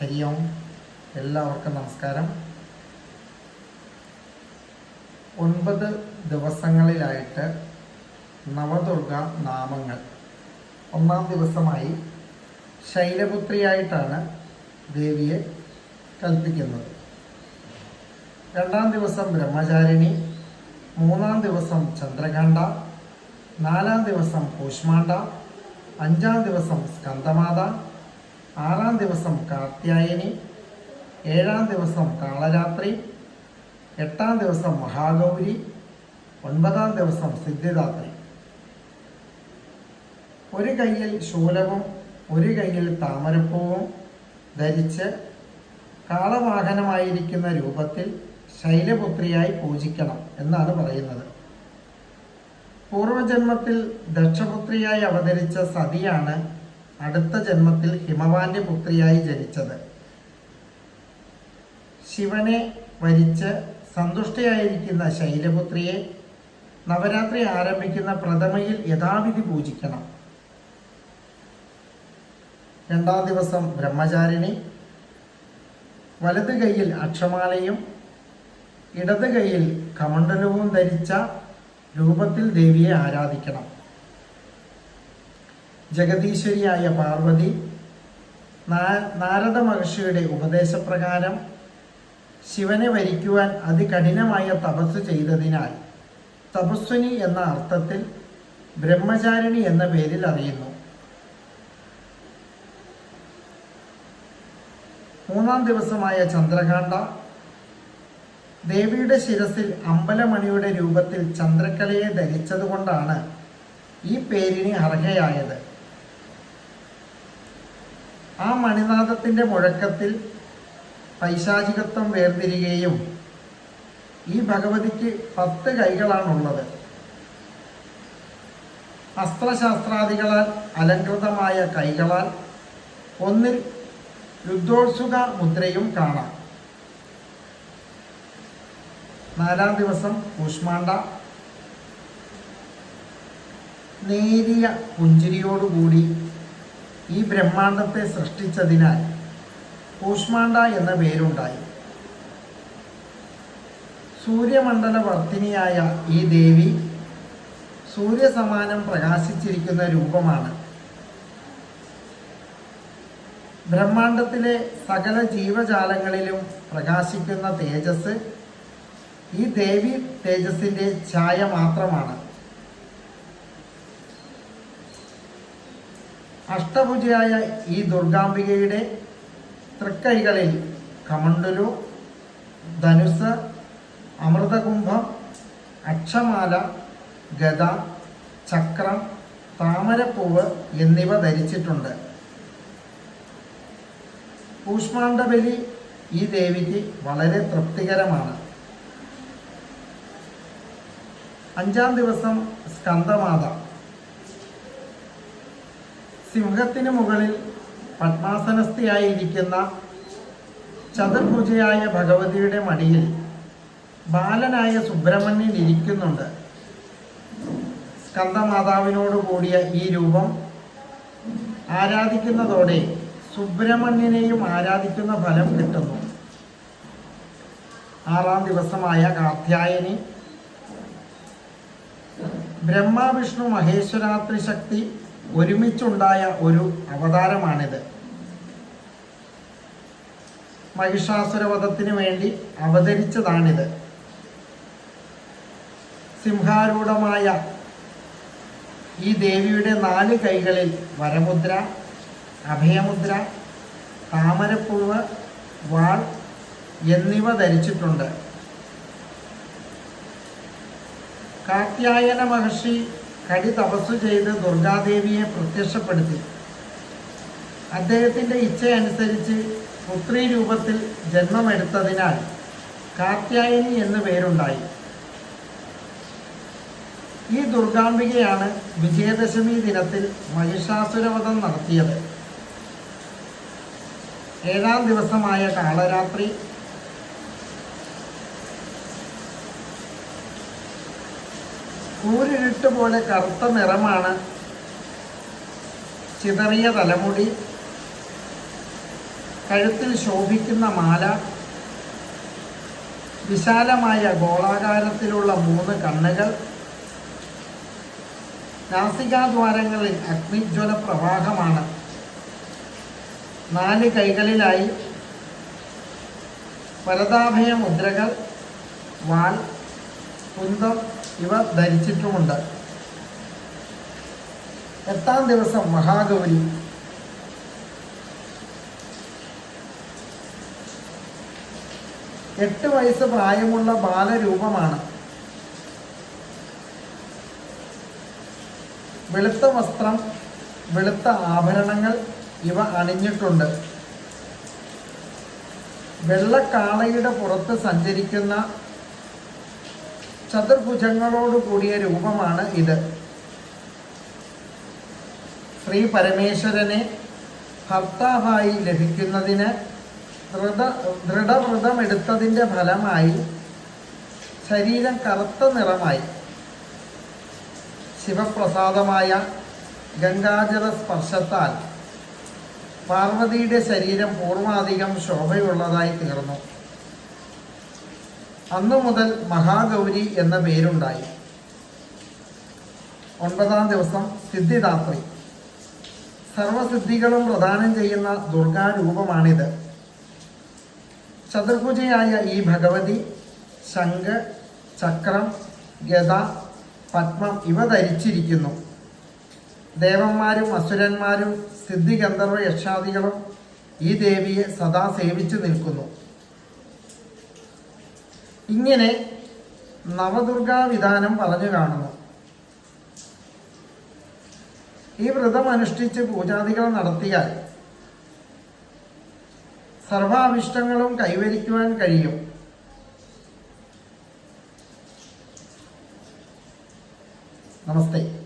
ഹരി ഓം. എല്ലാവർക്കും നമസ്കാരം. ഒൻപത് ദിവസങ്ങളിലായിട്ട് നവദുർഗ നാമങ്ങൾ. ഒന്നാം ദിവസമായി ശൈലപുത്രിയായിട്ടാണ് ദേവിയെ കൽപ്പിക്കുന്നത്. രണ്ടാം ദിവസം ബ്രഹ്മചാരിണി മൂന്നാം ദിവസം ചന്ദ്രകാന്ത നാലാം ദിവസം കൂഷ്മാണ്ഡ അഞ്ചാം ദിവസം സ്കന്ദമാത ആറാം ദിവസം കാർത്യായനി ഏഴാം ദിവസം കാളരാത്രി എട്ടാം ദിവസം മഹാഗൗരി ഒൻപതാം ദിവസം സിദ്ധിദാത്രി. ഒരു കയ്യിൽ ശൂലവും ഒരു കയ്യിൽ താമരപ്പൂവും ധരിച്ച് കാളവാഹനമായിരിക്കുന്ന രൂപത്തിൽ ശൈലപുത്രിയായി പൂജിക്കണം എന്നാണ് പറയുന്നത്. പൂർവജന്മത്തിൽ ദക്ഷപുത്രിയായി അവതരിച്ച സതിയാണ് അടുത്ത ജന്മത്തിൽ ഹിമവാന്റെ പുത്രിയായി ജനിച്ചത്. ശിവനെ വരിച്ച് സന്തുഷ്ടയായിരിക്കുന്ന ശൈലപുത്രിയെ നവരാത്രി ആരംഭിക്കുന്ന പ്രഥമയിൽ യഥാവിധി പൂജിക്കണം. രണ്ടാം ദിവസം ബ്രഹ്മചാരിണി വലത് കൈയിൽ അക്ഷമാലയും ഇടത് കൈയിൽ കമണ്ഡലവും ധരിച്ച രൂപത്തിൽ ദേവിയെ ആരാധിക്കണം. ജഗദീശ്വരിയായ പാർവതി നാരദ മഹർഷിയുടെ ഉപദേശപ്രകാരം ശിവനെ വരിക്കുവാൻ അതികഠിനമായ തപസ് ചെയ്തതിനാൽ തപസ്വിനി എന്ന അർത്ഥത്തിൽ ബ്രഹ്മചാരിണി എന്ന പേരിൽ അറിയുന്നു. മൂന്നാം ദിവസമായ ചന്ദ്രകാന്ത ദേവിയുടെ ശിരസിൽ അമ്പലമണിയുടെ രൂപത്തിൽ ചന്ദ്രക്കലയെ ധരിച്ചതുകൊണ്ടാണ് ഈ പേരിന് അർഹയായത്. ആ മണിനാഥത്തിന്റെ മുഴക്കത്തിൽ പൈശാചികത്വം വേർതിരികയും ഈ ഭഗവതിക്ക് പത്ത് കൈകളാണുള്ളത്. അസ്ത്രശാസ്ത്രാദികളാൽ അലങ്കൃതമായ കൈകളാൽ ഒന്നിൽ യുദ്ധോത്സുക മുദ്രയും കാണാം. നാലാം ദിവസം കൂഷ്മാണ്ട നേരിയ പുഞ്ചിരിയോടുകൂടി ഈ ബ്രഹ്മാണ്ടത്തെ സൃഷ്ടിച്ചതിനാൽ കൂഷ്മാണ്ട എന്ന പേരുണ്ടായി. സൂര്യമണ്ഡല വർത്തിനിയായ ഈ ദേവി സൂര്യസമാനം പ്രകാശിച്ചിരിക്കുന്ന രൂപമാണ്. ബ്രഹ്മാണ്ടത്തിലെ സകല ജീവജാലങ്ങളിലും പ്രകാശിക്കുന്ന തേജസ് ഈ ദേവി തേജസ്സിന്റെ ഛായ മാത്രമാണ്. അഷ്ടഭുജയായ ഈ ദുർഗാംബികയുടെ തൃക്കൈകളിൽ കമണ്ടുലു ധനുസ് അമൃതകുംഭം അക്ഷമാല ഗത ചക്രം താമരപ്പൂവ് എന്നിവ ധരിച്ചിട്ടുണ്ട്. കൂഷ്മാണ്ഡബലി ഈ ദേവിക്ക് വളരെ തൃപ്തികരമാണ്. അഞ്ചാം ദിവസം സ്കന്ദമാത സിംഹത്തിന് മുകളിൽ പത്മാസനസ്ഥയായിരിക്കുന്ന ചതുർഭുജയായ ഭഗവതിയുടെ മടിയിൽ ബാലനായ സുബ്രഹ്മണ്യൻ ഇരിക്കുന്നുണ്ട്. സ്കന്ദമാതാവിനോട് കൂടിയ ഈ രൂപം ആരാധിക്കുന്നതോടെ സുബ്രഹ്മണ്യനെയും ആരാധിക്കുന്ന ഫലം കിട്ടുന്നു. ആറാം ദിവസമായ കാർത്യായനി ബ്രഹ്മ വിഷ്ണു മഹേശ്വരാത്രി ശക്തി ഒരുമിച്ചുണ്ടായ ഒരു അവതാരമാണിത്. മഹിഷാസുരവധത്തിന് വേണ്ടി അവതരിച്ചതാണിത്. സിംഹാരൂഢമായ ഈ ദേവിയുടെ നാല് കൈകളിൽ വരമുദ്ര അഭയമുദ്ര താമരപ്പൂവ് വാൾ എന്നിവ ധരിച്ചിട്ടുണ്ട്. കാത്യായന മഹർഷി കടി തപസ്സു ചെയ്ത് ദുർഗാദേവിയെ പ്രത്യക്ഷപ്പെടുത്തി. അദ്ദേഹത്തിന്റെ ഇച്ഛയനുസരിച്ച് പുത്രീ രൂപത്തിൽ ജന്മമെടുത്തതിനാൽ കാത്യായനി എന്ന് പേരുണ്ടായി. ഈ ദുർഗാംബികയാണ് വിജയദശമി ദിനത്തിൽ മഹിഷാസുരവധം നടത്തിയത്. ഏഴാം ദിവസമായ കാളരാത്രി കൂരിരുട്ട് പോലെ കറുത്ത നിറമാണ് ചിതറിയ തലമുടി കഴുത്തിൽ ശോഭിക്കുന്ന മാല വിശാലമായ ഗോളാകാരത്തിലുള്ള മൂന്ന് കണ്ണുകൾ നാസികാദ്വാരങ്ങളിൽ അഗ്നിജ്വല പ്രവാഹമാണ്. നാല് കൈകളിലായി വരതാഭയ മുദ്രകൾ വാൽ കുന്തം ഇവ ധരിച്ചിട്ടുമുണ്ട്. എട്ടാം ദിവസം മഹാഗൗരി. എട്ട് വയസ്സ് പ്രായമുള്ള ബാലരൂപമാണ്. വെളുത്ത വസ്ത്രം വെളുത്ത ആഭരണങ്ങൾ ഇവ അണിഞ്ഞിട്ടുണ്ട്. വെള്ളക്കാളയുടെ പുറത്ത് സഞ്ചരിക്കുന്ന ചതുർഭുജങ്ങളോട് കൂടിയ രൂപമാണ് ഇത്. ശ്രീ പരമേശ്വരനെ ഭർത്താവായി ലഭിക്കുന്നതിന് ദൃഢ ദൃഢവ്രതമെടുത്തതിന്റെ ഫലമായി ശരീരം കറുത്ത നിറമായി ശിവപ്രസാദമായ ഗംഗാജല സ്പർശത്താൽ പാർവതിയുടെ ശരീരം പൂർവാധികം ശോഭയുള്ളതായി തീർന്നു. അന്നു മുതൽ മഹാഗൗരി എന്ന പേരുണ്ടായി. ഒൻപതാം ദിവസം സിദ്ധിദാത്രി. സർവസിദ്ധികളും പ്രദാനം ചെയ്യുന്ന ദുർഗാരൂപമാണിത്. ചതുർഭുജയായ ഈ ഭഗവതി ശംഖ് ചക്രം ഗത പത്മം ഇവ ധരിച്ചിരിക്കുന്നു. ദേവന്മാരും അസുരന്മാരും സിദ്ധിഗന്ധർവ യക്ഷാദികളും ഈ ദേവിയെ സദാ സേവിച്ചു നിൽക്കുന്നു. ഇങ്ങനെ നവദുർഗാ വിധാനം പറഞ്ഞു കാണുന്നു. ഈ വ്രതം അനുഷ്ഠിച്ച് പൂജാദികൾ നടത്തിയാൽ സർവാഭിഷ്ടങ്ങളും കൈവരിക്കുവാൻ കഴിയും. നമസ്തേ.